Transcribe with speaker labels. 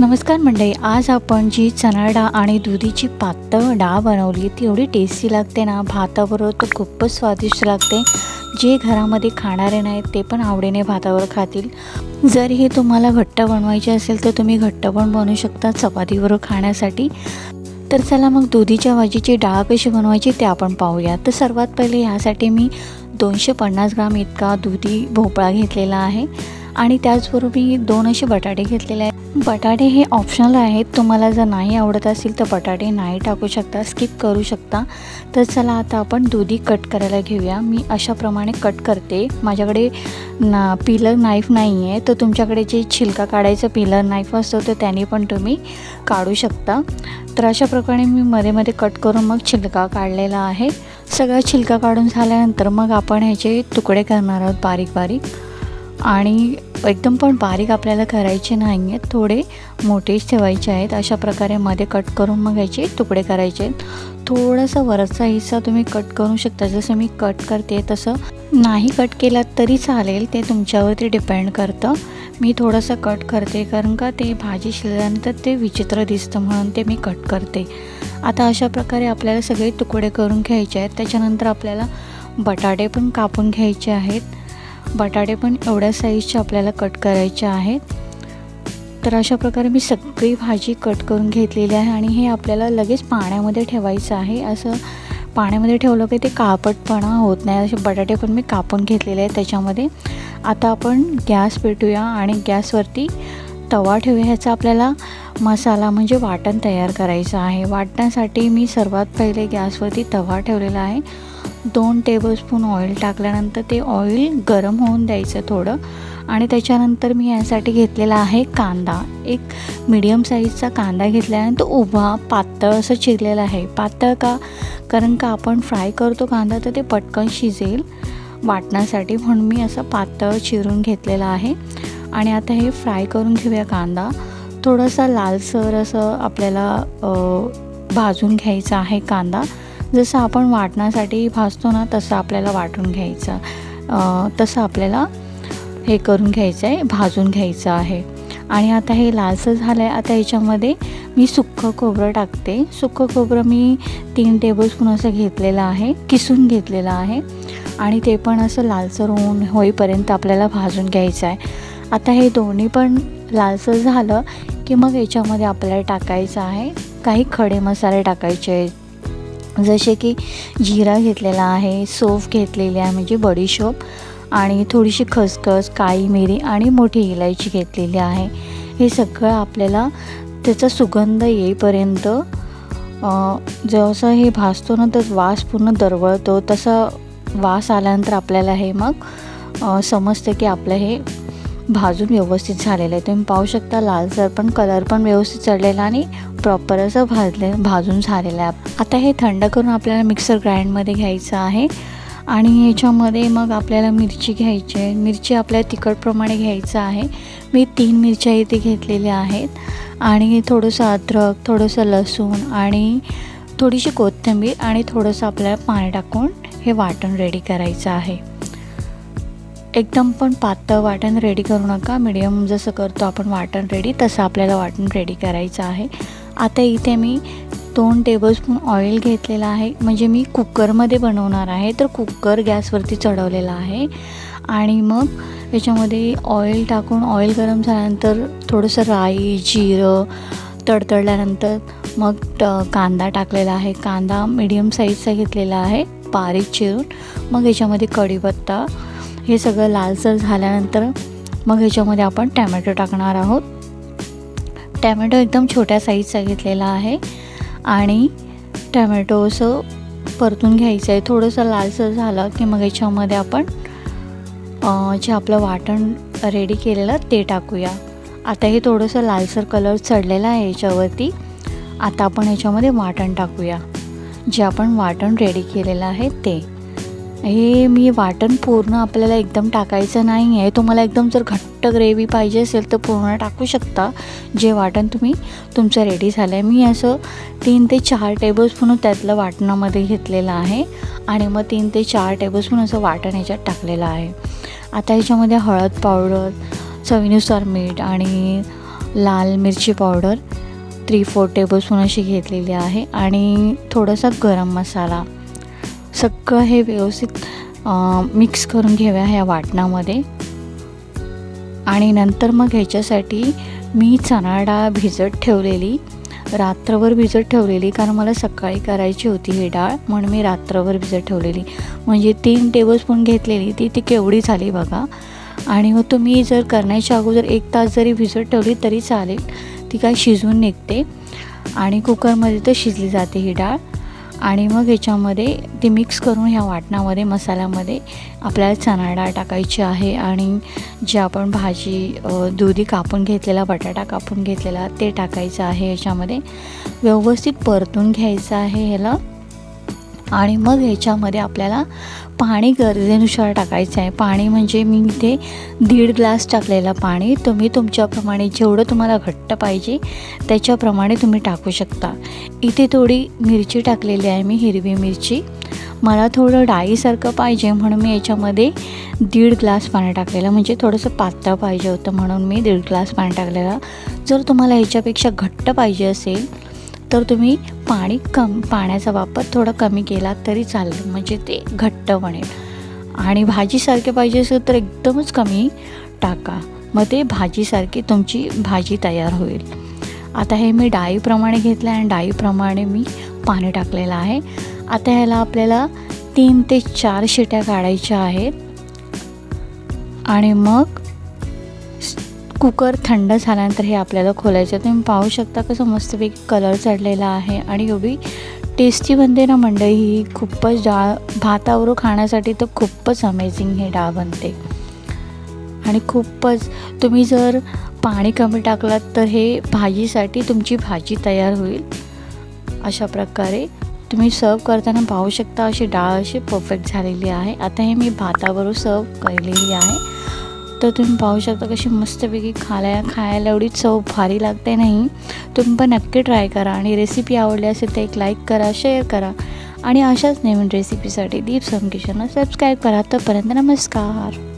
Speaker 1: नमस्कार मंडळी आज आपण जी चणा डाळ आणि दुधीची पातळ डाळ बनवली ती एवढी टेस्टी लागते ना? भाताबरोबर तर खूपच स्वादिष्ट लागते. जे घरामध्ये खाणारे नाहीत ते पण आवडीने भातावर खातील. जर हे तुम्हाला घट्ट बनवायचे असेल तर तुम्ही घट्ट पण बनवू शकता चपातीबरोबर खाण्यासाठी. तर चला मग दुधीच्या भाजीची डाळ कशी बनवायची ते आपण पाहूया. तर सर्वात पहिले ह्यासाठी मी दोनशे पन्नास ग्राम इतका दुधी भोपळा घेतलेला आहे. आणि त्याचबरोबर मी दोन असे बटाटे घेतलेले आहेत. बटाटे हे ऑप्शनल आहेत. तुम्हाला जर नाही आवडत असेल तर बटाटे नाही टाकू शकता स्किप करू शकता. तर चला आता आपण दुधी कट करायला घेऊया. मी अशाप्रमाणे कट करते. माझ्याकडे ना पिलर नाईफ नाही आहे तर तुमच्याकडे जे छिलका काढायचं पिलर नाईफ असतो तर त्याने पण तुम्ही काढू शकता. तर अशा प्रकारे मी मध्ये मध्ये कट करून मग छिलका काढलेला आहे. सगळा छिलका काढून झाल्यानंतर मग आपण ह्याचे तुकडे करणार आहोत बारीक बारीक. आणि एकदम पण बारीक आपल्याला करायचे नाही आहेत थोडे मोठेच ठेवायचे आहेत. अशा प्रकारे मध्ये कट करून मग याचे तुकडे करायचे आहेत. थोडासा वरचा हिस्सा तुम्ही कट करू शकता. जसं मी कट करते तसं नाही कट केलात तरी चालेल. ते तुमच्यावरती डिपेंड करतं. मी थोडंसं कट करते कारण का ते भाजी शिजल्यानंतर ते विचित्र दिसतं म्हणून ते मी कट करते. आता अशा प्रकारे आपल्याला सगळे तुकडे करून घ्यायचे आहेत. त्याच्यानंतर आपल्याला बटाटे पण कापून घ्यायचे आहेत. बटाटे पण एवढ्या साईजचे आपल्याला कट करायचे आहेत. तर अशा प्रकारे मी सगळी भाजी कट करून घेतलेली आहे आणि हे आपल्याला लगेच पाण्यामध्ये ठेवायचं आहे. असं पाण्यामध्ये ठेवलं की ते कापटपणा होत नाही. असे बटाटे पण मी कापून घेतलेले आहेत त्याच्यामध्ये. आता आपण गॅस पेटूया आणि गॅसवरती तवा ठेवूया. ह्याचा आपल्याला मसाला म्हणजे वाटण तयार करायचं आहे. वाटण्यासाठी मी सर्वात पहिले गॅसवरती तवा ठेवलेला आहे. दोन टेबलस्पून ऑइल टाकल्यानंतर ते ऑइल गरम होऊन द्यायचं थोडं. आणि त्याच्यानंतर मी यासाठी घेतलेला आहे कांदा. एक मिडियम साईजचा कांदा घेतल्यानंतर उभा पातळ असं चिरलेला आहे. पातळ का? कारण का आपण फ्राय करतो कांदा तर ते पटकन शिजेल वाटण्यासाठी. म्हणून मी असं पातळ चिरून घेतलेला आहे. आणि आता हे फ्राय करून घेऊया कांदा. थोडासा लालसर असं आपल्याला भाजून घ्यायचा आहे कांदा. जसं आपण वाटण्यासाठी भाजतो ना तसं आपल्याला वाटून घ्यायचं. तसं आपल्याला हे करून घ्यायचं आहे भाजून घ्यायचं आहे. आणि आता हे लालसर झालं आहे आता याच्यामध्ये मी सुक्खं खोबरं टाकते. सुक्कं खोबरं मी तीन टेबलस्पून असं घेतलेलं आहे किसून घेतलेलं आहे. आणि ते पण असं लालसर होऊन होईपर्यंत आपल्याला भाजून घ्यायचं आहे. आता हे दोन्ही पण लालसर झालं की मग याच्यामध्ये आपल्याला टाकायचं आहे काही खडे मसाले टाकायचे आहेत. जसे की जिरा घेतलेला आहे सोफ घेतलेली आहे म्हणजे बडीशोप आणि थोडीशी खसखस काळी मिरी आणि मोठी इलायची घेतलेली आहे. हे सगळं आपल्याला त्याचा सुगंध येईपर्यंत जसं हे भासतो ना तर वास पूर्ण दरवळतो. तसं वास आल्यानंतर आपल्याला हे मग समजतं की आपलं हे भाजून व्यवस्थित झालेलं आहे. तुम्ही पाहू शकता लालसर पण कलर पण व्यवस्थित चढलेला आणि प्रॉपर असं भाजले भाजून झालेलं आहे. आता हे थंड करून आपल्याला मिक्सर ग्राइंडमध्ये घ्यायचं आहे. आणि ह्याच्यामध्ये मग आपल्याला मिरची घ्यायची आहे. मिरची आपल्या तिखटप्रमाणे घ्यायचं आहे. मी तीन मिरच्या इथे घेतलेल्या आहेत. आणि थोडंसं अद्रक थोडंसं लसूण आणि थोडीशी कोथिंबीर आणि थोडंसं आपल्याला पाणी टाकून हे वाटण रेडी करायचं आहे. एकदम पण पातळ वाटण रेडी करू नका. मिडियम जसं करतो आपण वाटण रेडी तसं आपल्याला वाटण रेडी करायचं आहे. आता इथे मी दोन टेबलस्पून ऑइल घेतलेलं आहे. म्हणजे मी कुकरमध्ये बनवणार आहे. तर कुकर गॅसवरती चढवलेला आहे. आणि मग याच्यामध्ये ऑइल टाकून ऑइल गरम झाल्यानंतर थोडंसं राई जिरं तडतडल्यानंतर मग कांदा टाकलेला आहे. कांदा मिडियम साईजचा घेतलेला आहे. बारीक चिरून. मग याच्यामध्ये कढीपत्ता हे सगळं लालसर झाल्यानंतर मग ह्याच्यामध्ये आपण टॅमॅटो टाकणार आहोत. टॅमॅटो एकदम छोट्या साईजचा घेतलेला आहे आणि टॅमॅटो असं परतून घ्यायचं आहे. थोडंसं लालसर झालं की मग याच्यामध्ये आपण जे आपलं वाटण रेडी केलेलं ते टाकूया. आता हे थोडंसं लालसर कलर चढलेला आहे याच्यावरती. आता आपण याच्यामध्ये वाटण टाकूया. जे आपण वाटण रेडी केलेलं आहे ते. हे मी वाटण पूर्ण आपल्याला एकदम टाकायचं नाही आहे तुम्हाला एकदम जर घट्ट ग्रेव्ही पाहिजे असेल तर पूर्ण टाकू शकता. जे वाटण तुम्ही तुमचं रेडी झालं आहे मी असं तीन ते चार टेबलस्पून त्यातलं वाटणामध्ये घेतलेलं आहे. आणि मग तीन ते चार टेबलस्पून असं वाटण ह्याच्यात टाकलेलं आहे. आता ह्याच्यामध्ये हळद पावडर चवीनुसार मीठ आणि लाल मिरची पावडर थ्री फोर टेबलस्पून अशी घेतलेली आहे. आणि थोडासा गरम मसाला. सगळं हे व्यवस्थित मिक्स करून घेऊया ह्या वाटणामध्ये. आणि नंतर मग ह्याच्यासाठी मी चणा डाळ भिजत ठेवलेली रात्रभर भिजत ठेवलेली कारण मला सकाळी करायची होती ही डाळ म्हणून मी रात्रभर भिजत ठेवलेली. म्हणजे तीन टेबलस्पून घेतलेली ती ती केवढी झाली बघा. आणि मग तुम्ही जर करण्याच्या अगोदर एक तास जरी भिजत ठेवली तरी चालेल ती काय शिजून निघते. आणि कुकरमध्ये तर शिजली जाते ही डाळ. आणि मग याच्यामध्ये ते मिक्स करून ह्या वाटणामध्ये मसाल्यामध्ये आपल्याला चणा डाळ टाकायची आहे आणि जे आपण भाजी दुधी कापून घेतलेला बटाटा कापून घेतलेला ते टाकायचं आहे याच्यामध्ये. व्यवस्थित परतून घ्यायचं आहे ह्याला. आणि मग ह्याच्यामध्ये आपल्याला पाणी गरजेनुसार टाकायचं आहे. पाणी म्हणजे मी इथे दीड ग्लास टाकलेलं पाणी. तुम्ही तुमच्याप्रमाणे जेवढं तुम्हाला घट्ट पाहिजे त्याच्याप्रमाणे तुम्ही टाकू शकता. इथे थोडी मिरची टाकलेली आहे मी हिरवी मिरची. मला थोडं डाळीसारखं पाहिजे म्हणून मी याच्यामध्ये दीड ग्लास पाणी टाकलेलं. म्हणजे थोडंसं पातळ पाहिजे होतं म्हणून मी दीड ग्लास पाणी टाकलेलं. जर तुम्हाला ह्याच्यापेक्षा घट्ट पाहिजे असेल तर तुम्ही पाणी कम पाण्याचा वापर थोडा कमी केला तरी चालेल म्हणजे ते घट्ट बनेल. आणि भाजीसारखे पाहिजे असेल तर एकदमच कमी टाका. मग ते भाजीसारखी तुमची भाजी तयार होईल. आता हे मी डाळीप्रमाणे घेतलं आहे आणि डाळीप्रमाणे मी पाणी टाकलेलं आहे. आता ह्याला आपल्याला तीन ते चार शिट्या काढायच्या आहेत. आणि मग कुकर थंड झाल्यानंतर हे आपल्याला खोलायचं तुम्ही पाहू शकता कसं मस्तपैकी कलर चढलेला आहे. आणि एवढी टेस्टी बनते ना मंडळी ही खूपच डाळ भातावर खाण्यासाठी तर खूपच अमेझिंग हे डाळ बनते. आणि खूपच तुम्ही जर पाणी कमी टाकलात तर हे भाजीसाठी तुमची भाजी तयार होईल. अशा प्रकारे तुम्ही सर्व करताना पाहू शकता अशी डाळ अशी परफेक्ट झालेली आहे. आता हे मी भाताबरोबर सर्व केलेली आहे. तर तुम्ही पाहू शकता कशी मस्तपैकी खाल्या खायला एवढी चव भारी लागते नाही. तुम्ही पण नक्की ट्राय करा आणि रेसिपी आवडली असेल तर एक लाईक करा शेअर करा. आणि अशाच नवीन रेसिपीसाठी दीप सम किचनला सबस्क्राईब करा. तोपर्यंत नमस्कार.